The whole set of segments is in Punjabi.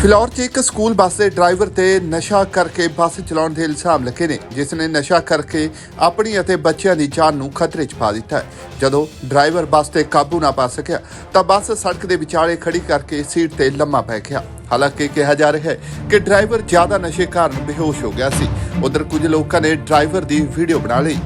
ਫਿਲੌਰ 'ਚ ਇੱਕ ਸਕੂਲ ਬੱਸ ਦੇ ਡਰਾਈਵਰ ਤੇ ਨਸ਼ਾ ਕਰਕੇ ਬੱਸ ਚਲਾਉਣ ਦੇ ਇਲਜ਼ਾਮ ਲੱਗੇ ਨੇ, ਜਿਸ ਨੇ ਨਸ਼ਾ ਕਰਕੇ ਆਪਣੀ ਅਤੇ ਬੱਚਿਆਂ ਦੀ ਜਾਨ ਨੂੰ ਖਤਰੇ 'ਚ ਪਾ ਦਿੱਤਾ ਹੈ। ਜਦੋਂ ਡਰਾਈਵਰ ਬੱਸ ਤੇ ਕਾਬੂ ਨਾ ਪਾ ਸਕਿਆ, ਤਾਂ ਬੱਸ ਸੜਕ ਦੇ ਵਿਚਾਲੇ ਖੜੀ ਕਰਕੇ ਸੀਟ ਤੇ ਲੰਮਾ ਪੈ ਗਿਆ। ਹਾਲਾਂਕਿ ਕਿਹਾ ਜਾ ਰਿਹਾ ਹੈ ਕਿ ਡਰਾਈਵਰ ਜ਼ਿਆਦਾ ਨਸ਼ੇ ਕਾਰਨ ਬੇਹੋਸ਼ ਹੋ ਗਿਆ ਸੀ। ਉਧਰ ਕੁਝ ਲੋਕਾਂ ਨੇ ਡਰਾਈਵਰ ਦੀ ਵੀਡੀਓ ਬਣਾ ਲਈ।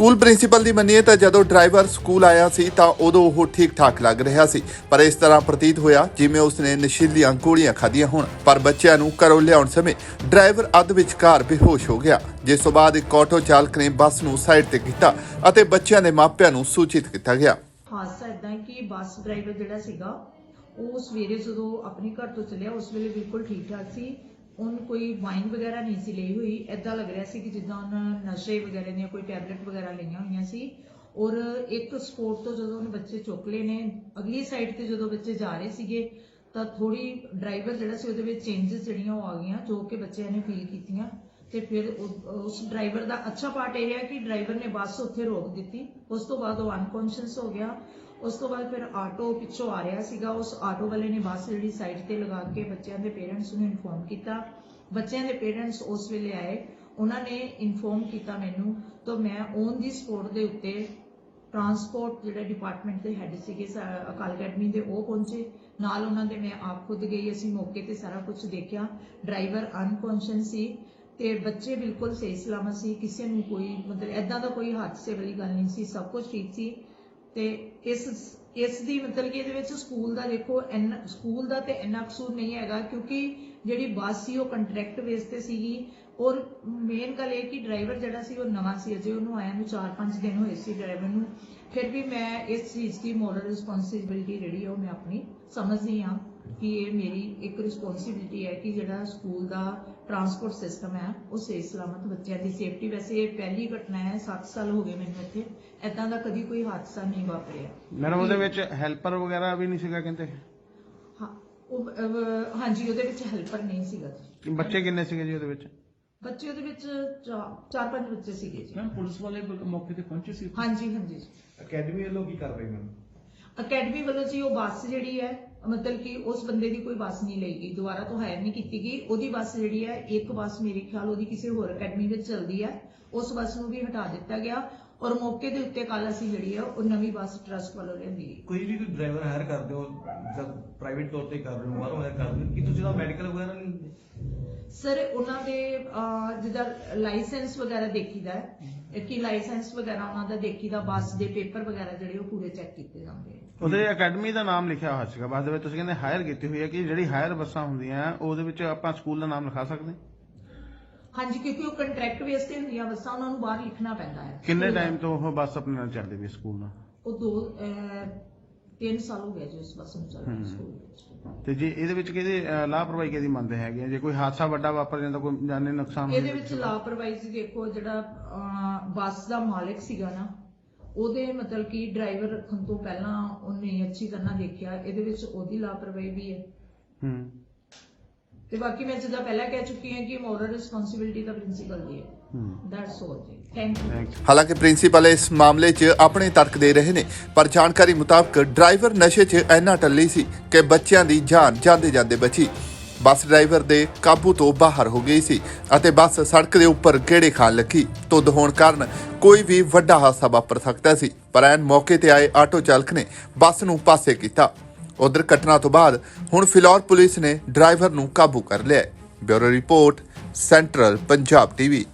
ਸਕੂਲ ਪ੍ਰਿੰਸੀਪਲ ਦੀ ਮੰਨੀਏ ਤਾਂ ਜਦੋਂ ਡਰਾਈਵਰ ਸਕੂਲ ਆਇਆ ਸੀ ਤਾਂ ਉਦੋਂ ਉਹ ਠੀਕ ਠਾਕ ਲੱਗ ਰਿਹਾ ਸੀ। ਪਰ ਇਸ ਤਰ੍ਹਾਂ ਪ੍ਰਤੀਤ ਹੋਇਆ ਜਿਵੇਂ ਉਸਨੇ ਨਸ਼ੀਲੀਆਂ ਗੋਲੀਆਂ ਖਾਧੀਆਂ ਹੋਣ। ਪਰ ਬੱਚਿਆਂ ਨੂੰ ਘਰੋਂ ਲਿਆਉਣ ਸਮੇਂ ਡਰਾਈਵਰ ਅੱਧ ਵਿਚਕਾਰ ਬੇਹੋਸ਼ ਹੋ ਗਿਆ। ਜਿਸ ਤੋਂ ਬਾਅਦ ਇੱਕ ਆਟੋ ਚਾਲਕ ਨੇ ਬੱਸ ਨੂੰ ਸਾਈਡ ਤੇ ਕੀਤਾ ਅਤੇ ਬੱਚਿਆਂ ਦੇ ਮਾਪਿਆਂ ਨੂੰ ਸੂਚਿਤ ਕੀਤਾ ਗਿਆ। ਹਾਦਸਾ ਇਦਾਂ ਕਿ ਬੱਸ ਡਰਾਈਵਰ ਜਿਹੜਾ ਸੀਗਾ, ਉਹ ਸਵੇਰੇ ਜਦੋਂ ਆਪਣੇ ਘਰ ਤੋਂ ਚੱਲਿਆ, ਉਸ ਵੇਲੇ ਬਿਲਕੁਲ ਠੀਕ ਠਾਕ ਸੀ। ਉਹਨ ਕੋਈ ਵਾਈਨ ਵਗੈਰਾ ਨਹੀਂ ਸੀ ਲਈ ਹੋਈ। ਐਦਾਂ ਲੱਗ ਰਿਹਾ ਸੀ ਕਿ ਜਿੱਦਾਂ ਉਹਨ ਨਸ਼ੇ ਵਗੈਰਾ ਦੀਆਂ ਕੋਈ ਟੈਬਲੇਟ ਵਗੈਰਾ ਲਈਆਂ ਹੋਈਆਂ ਸੀ। ਔਰ ਇੱਕ ਸਪੋਰਟ ਤੋਂ ਜਦੋਂ ਉਹਨੇ ਬੱਚੇ ਚੁੱਕ ਲਏ ਨੇ, ਅਗਲੀ ਸਾਈਡ ਤੇ ਜਦੋਂ ਬੱਚੇ ਜਾ ਰਹੇ ਸੀਗੇ, ਤਾਂ ਥੋੜੀ ਡਰਾਈਵਰ ਜਿਹੜਾ ਸੀ ਉਹਦੇ ਵਿੱਚ ਚੇਂਜਸ ਜਿਹੜੀਆਂ ਉਹ ਆ ਗਈਆਂ, ਜੋ ਕਿ ਬੱਚਿਆਂ ਨੇ ਫੀਲ ਕੀਤੀਆਂ। ਤੇ ਫਿਰ ਉਸ ਡਰਾਈਵਰ ਦਾ ਅੱਛਾ ਪਾਰਟ ਇਹ ਹੈ ਕਿ ਡਰਾਈਵਰ ਨੇ ਬੱਸ ਉੱਥੇ ਰੋਕ ਦਿੱਤੀ। ਉਸ ਤੋਂ ਬਾਅਦ ਉਹ ਅਨਕੌਂਸ਼ੀਅਸ ਹੋ ਗਿਆ। ਉਸ ਤੋਂ ਬਾਅਦ ਫਿਰ ਆਟੋ ਪਿੱਛੋਂ ਆ ਰਿਹਾ ਸੀਗਾ। ਉਸ ਆਟੋ ਵਾਲੇ ਨੇ ਬੱਸ ਜਿਹੜੀ ਸਾਈਡ ਤੇ ਲਗਾ ਕੇ ਬੱਚਿਆਂ ਦੇ ਪੇਰੈਂਟਸ ਨੂੰ ਇਨਫੋਰਮ ਕੀਤਾ। ਬੱਚਿਆਂ ਦੇ ਪੇਰੈਂਟਸ ਉਸ ਵੇਲੇ ਆਏ। ਉਹਨਾਂ ਨੇ ਇਨਫੋਰਮ ਕੀਤਾ ਮੈਨੂੰ ਤਾਂ ਮੈਂ ਔਨ ਦੀ ਸਪੋਰਟ ਦੇ ਉੱਤੇ ਟਰਾਂਸਪੋਰਟ ਜਿਹੜੇ ਡਿਪਾਰਟਮੈਂਟ ਦੇ ਹੈੱਡ ਸੀਗੇ ਅਕਾਲ ਅਕੈਡਮੀ ਦੇ, ਉਹ ਪਹੁੰਚੇ। ਨਾਲ ਉਹਨਾਂ ਦੇ ਮੈਂ ਆਪ ਖੁਦ ਗਈ। ਅਸੀਂ ਮੌਕੇ ਤੇ ਸਾਰਾ ਕੁਝ ਦੇਖਿਆ। ਡਰਾਈਵਰ ਅਨਕੌਂਸ਼ੀਅਸ ਸੀ ਤੇ ਬੱਚੇ ਬਿਲਕੁਲ ਸਹੀ ਸਲਾਮਤ ਸੀ। ਕਿਸੇ ਨੂੰ ਕੋਈ ਮਤਲਬ ਐਦਾਂ ਦਾ ਕੋਈ ਹਾਦਸੇ ਵਾਲੀ ਗੱਲ ਨਹੀਂ ਸੀ। ਸਭ ਕੁਝ ਠੀਕ ਸੀ। ਤੇ ਇਸ ਇਸ ਦੀ ਮਤਲਬ ਕਿ ਇਹਦੇ ਵਿੱਚ ਸਕੂਲ ਦਾ ਦੇਖੋ ਇੰਨਾ, ਸਕੂਲ ਦਾ ਤੇ ਇੰਨਾ ਕਸੂਰ ਨਹੀਂ ਹੈਗਾ ਕਿਉਂਕਿ ਜਿਹੜੀ ਬੱਸ ਸੀ ਉਹ ਕੰਟਰੈਕਟ ਬੇਸ ਤੇ ਸੀਗੀ ਔਰ ਮੇਨ ਗੱਲ ਇਹ ਕਿ ਡਰਾਈਵਰ ਜਿਹੜਾ ਸੀ ਉਹ ਨਵਾਂ ਸੀ, ਅਜੇ ਉਹਨੂੰ ਆਇਆ ਨੂੰ 4-5 ਦਿਨ ਹੋਏ ਸੀ ਡਰਾਈਵਰ ਨੂੰ। ਫਿਰ ਵੀ ਮੈਂ ਇਸ ਚੀਜ਼ ਦੀ ਮੋਰਲ ਰਿਸਪੌਂਸਿਬਿਲਟੀ ਜਿਹੜੀ ਉਹ ਮੈਂ ਆਪਣੀ ਸਮਝਦੀ ਹਾਂ। ਕਿ ਇਹ ਮੇਰੀ ਇੱਕ ਰਿਸਪੌਂਸਿਬਿਲਟੀ ਹੈ ਕਿ ਜਿਹੜਾ ਸਕੂਲ ਦਾ ਟਰਾਂਸਪੋਰਟ ਸਿਸਟਮ ਹੈ ਉਹ ਸਹੀ ਸਲਾਮਤ ਬੱਚਿਆਂ ਦੀ ਸੇਫਟੀ ਵੈਸੇ ਇਹ ਪਹਿਲੀ ਘਟਨਾ ਹੈ 7 ਸਾਲ ਹੋ ਗਏ ਮੈਨੂੰ ਇੱਥੇ। ਐਦਾਂ ਦਾ ਕਦੀ ਕੋਈ ਹਾਦਸਾ ਨਹੀਂ ਵਾਪਰਿਆ। ਮੈਡਮ ਉਹਦੇ ਵਿੱਚ ਹੈਲਪਰ ਵਗੈਰਾ ਵੀ ਨਹੀਂ ਸੀਗਾ ਕਹਿੰਦੇ ਹਾਂ ਉਹ ਅਹ, ਹਾਂਜੀ ਉਹਦੇ ਵਿੱਚ ਹੈਲਪਰ ਨਹੀਂ ਸੀਗਾ। ਜੀ। ਬੱਚੇ ਕਿੰਨੇ ਸੀਗੇ ਜੀ ਉਹਦੇ ਵਿੱਚ? ਬੱਚੇ ਉਹਦੇ ਵਿੱਚ ਚਾ- ਚਾਰ ਪੰਜ ਬੱਚੇ ਸੀਗੇ ਜੀ। ਮੈਮ ਪੁਲਿਸ ਵਾਲੇ ਬ- ਮੌਕੇ ਤੇ ਪਹੁੰਚੇ ਸੀ ਹਾਂਜੀ ਹਾਂਜੀ। ਅਕੈਡਮੀ ਵੱਲੋਂ ਕੀ ਕਰ ਰਹੀ ਮੈਮ? ਅਕੈਡਮੀ ਵੱਲੋਂ ਜੀ ਉਹ ਬੱਸ ਜਿਹੜੀ ਹੈ ਮਤਲਬ ਕਿ ਉਸ ਬੰਦੇ ਦੀ ਕੋਈ ਬੱਸ ਨਹੀਂ ਲਈ ਗਈ ਦੁਬਾਰਾ ਤੋਂ ਹਾਇਰ ਨਹੀਂ ਕੀਤੀ ਗਈ। ਉਹਦੀ ਬੱਸ ਜਿਹੜੀ ਹੈ ਇੱਕ ਬੱਸ ਮੇਰੇ ਖਿਆਲ ਉਹਦੀ ਕਿਸੇ ਹੋਰ ਅਕੈਡਮੀ ਵਿੱਚ ਚੱਲਦੀ ਹੈ। ਉਸ ਬੱਸ ਨੂੰ ਵੀ ਹਟਾ ਦਿੱਤਾ ਗਿਆ ਔਰ ਮੌਕੇ ਦੇ ਉੱਤੇ ਕੱਲ ਅਸੀਂ ਜਿਹੜੀ ਹੈ ਉਹ ਨਵੀਂ ਬੱਸ ਟਰਸਟ ਵੱਲੋਂ ਲਿਆਂਦੀ ਗਈ। ਕੋਈ ਵੀ ਕੋਈ ਡਰਾਈਵਰ ਹਾਇਰ ਕਰਦੇ ਹੋ ਜਦ ਪ੍ਰਾਈਵੇਟ ਤੌਰ ਤੇ ਕਰ ਰਹੇ ਹੋ ਬਾਹਰੋਂ ਹਾਇਰ ਕਰਦੇ ਹੋ ਕਿ ਤੁਸੀਂ ਦਾ ਮੈਡੀਕਲ ਵਗੈਰਾ ਨਹੀਂ ਹੁੰਦੇ? ਸਰ ਉਹਨਾਂ ਦੇ ਅਹ, ਜਿੱਦਾਂ ਲਾਇਸੈਂਸ ਵਗੈਰਾ ਦੇਖੀਦਾ ਹੈ ਕਿ ਲਾਇਸੈਂਸ ਵਗੈਰਾ ਉਹਨਾਂ ਦਾ ਦੇਖੀਦਾ ਬੱਸ ਦੇ ਪੇਪਰ ਵਗੈਰਾ ਜਿਹੜੇ ਉਹ ਪੂਰੇ ਚੈੱਕ ਕੀਤੇ ਜਾਂਦੇ ਆ। ਉਹਦੇ ਅਕੈਡਮੀ ਦਾ ਨਾਮ ਲਿਖਿਆ ਹੋਇਆ ਸੀਗਾ ਬੱਸ ਦੇ ਵਿੱਚ ਤੁਸੀਂ ਕਹਿੰਦੇ ਹਾਇਰ ਕੀਤੀ ਹੋਈ ਹੈ ਕਿ ਜਿਹੜੀ ਹਾਇਰ ਬੱਸਾਂ ਹੁੰਦੀਆਂ ਉਹਦੇ ਵਿੱਚ ਆਪਾਂ ਸਕੂਲ ਦਾ ਨਾਮ ਲਿਖਾ ਸਕਦੇ? ਹਾਂਜੀ ਕਿਉਂਕਿ ਉਹ ਕੰਟਰੈਕਟ ਬੇਸ ਤੇ ਹੁੰਦੀਆਂ ਬੱਸਾਂ ਉਹਨਾਂ ਨੂੰ ਬਾਹਰ ਲਿਖਣਾ ਪੈਂਦਾ ਹੈ ਕਿੰਨੇ ਟਾਈਮ ਤੋਂ ਉਹ ਬੱਸ ਆਪਣੇ ਨਾਲ ਚੱਲਦੀ ਵੀ ਸਕੂਲ ਨਾਲ ਉਹ ਦੋ ਅਹ, ਤਿੰਨ ਸਾਲ ਹੋ ਗਏ ਜੀ ਉਸ ਬੱਸ ਨੂੰ ਚੱਲਦੇ। ਸਕੂਲ ਵਿੱਚ ਤੇ ਜੇ ਇਹਦੇ ਵਿੱਚ ਕਿਹਦੀ ਲਾਪਰਵਾਹੀ ਕਿਹਦੀ ਮੰਨਦੇ ਹੈਗੇ? ਜੇ ਕੋਈ ਹਾਦਸਾ ਵੱਡਾ ਵਾਪਰ ਜਾਂਦਾ ਕੋਈ ਜਾਨੀ ਨੁਕਸਾਨ ਇਹਦੇ? ਵਿੱਚ ਲਾਪਰਵਾਹੀ ਸੀ ਦੇਖੋ ਜਿਹੜਾ ਬੱਸ ਦਾ ਮਾਲਕ ਸੀਗਾ ਨਾ ਉਹਦੇ ਮਤਲਬ ਕਿ ਡਰਾਈਵਰ ਰੱਖਣ ਤੋਂ ਪਹਿਲਾਂ ਉਹਨੇ ਅੱਛੀ ਤਰ੍ਹਾਂ ਦੇਖਿਆ ਇਹਦੇ ਵਿੱਚ ਉਹਦੀ ਲਾਪਰਵਾਹੀ ਵੀ ਹੈ। ਹੂੰ। ਤੇ ਬਾਕੀ ਮੈਂ ਜਿੱਦਾਂ ਪਹਿਲਾਂ ਕਹਿ ਚੁੱਕੀ ਹਾਂ ਕਿ ਮੋਰਲ ਰਿਸਪੌਂਸਿਬਿਲਟੀ ਤਾਂ ਪ੍ਰਿੰਸੀਪਲ ਦੀ ਹੈ। ਹੂੰ। ਦੈਟਸ ਆਲ ਜੀ। ਥੈਂਕ ਯੂ ਥੈਂਕ ਹਾਲਾਂਕਿ ਪ੍ਰਿੰਸੀਪਲ ਇਸ ਮਾਮਲੇ 'ਚ ਆਪਣੇ ਤਰਕ ਦੇ ਰਹੇ ਨੇ ਪਰ ਜਾਣਕਾਰੀ ਮੁਤਾਬਕ ਡਰਾਈਵਰ ਨਸ਼ੇ 'ਚ ਇੰਨਾ ਟੱਲੀ ਸੀ ਕਿ ਬੱਚਿਆਂ ਦੀ ਜਾਨ ਜਾਂਦੇ ਜਾਂਦੇ ਬਚੀ। ਬੱਸ ਡਰਾਈਵਰ ਦੇ ਕਾਬੂ ਤੋਂ ਬਾਹਰ ਹੋ ਗਈ ਸੀ ਅਤੇ ਬੱਸ ਸੜਕ ਦੇ ਉੱਪਰ ਗੇੜੇ ਖਾਣ ਲੱਗੀ। ਧੁੰਦ ਹੋਣ ਕਾਰਨ ਕੋਈ ਵੀ ਵੱਡਾ ਹਾਦਸਾ ਵਾਪਰ ਸਕਦਾ ਸੀ, ਪਰ ਐਨ ਮੌਕੇ ਤੇ ਆਏ ਆਟੋ ਚਾਲਕ ਨੇ ਬੱਸ ਨੂੰ ਪਾਸੇ ਕੀਤਾ। ਉਧਰ ਘਟਨਾ ਤੋਂ ਬਾਅਦ ਹੁਣ ਫਿਲੌਰ ਪੁਲਿਸ ਨੇ ਡਰਾਈਵਰ ਨੂੰ ਕਾਬੂ ਕਰ ਲਿਆ bureau report, central Punjab TV.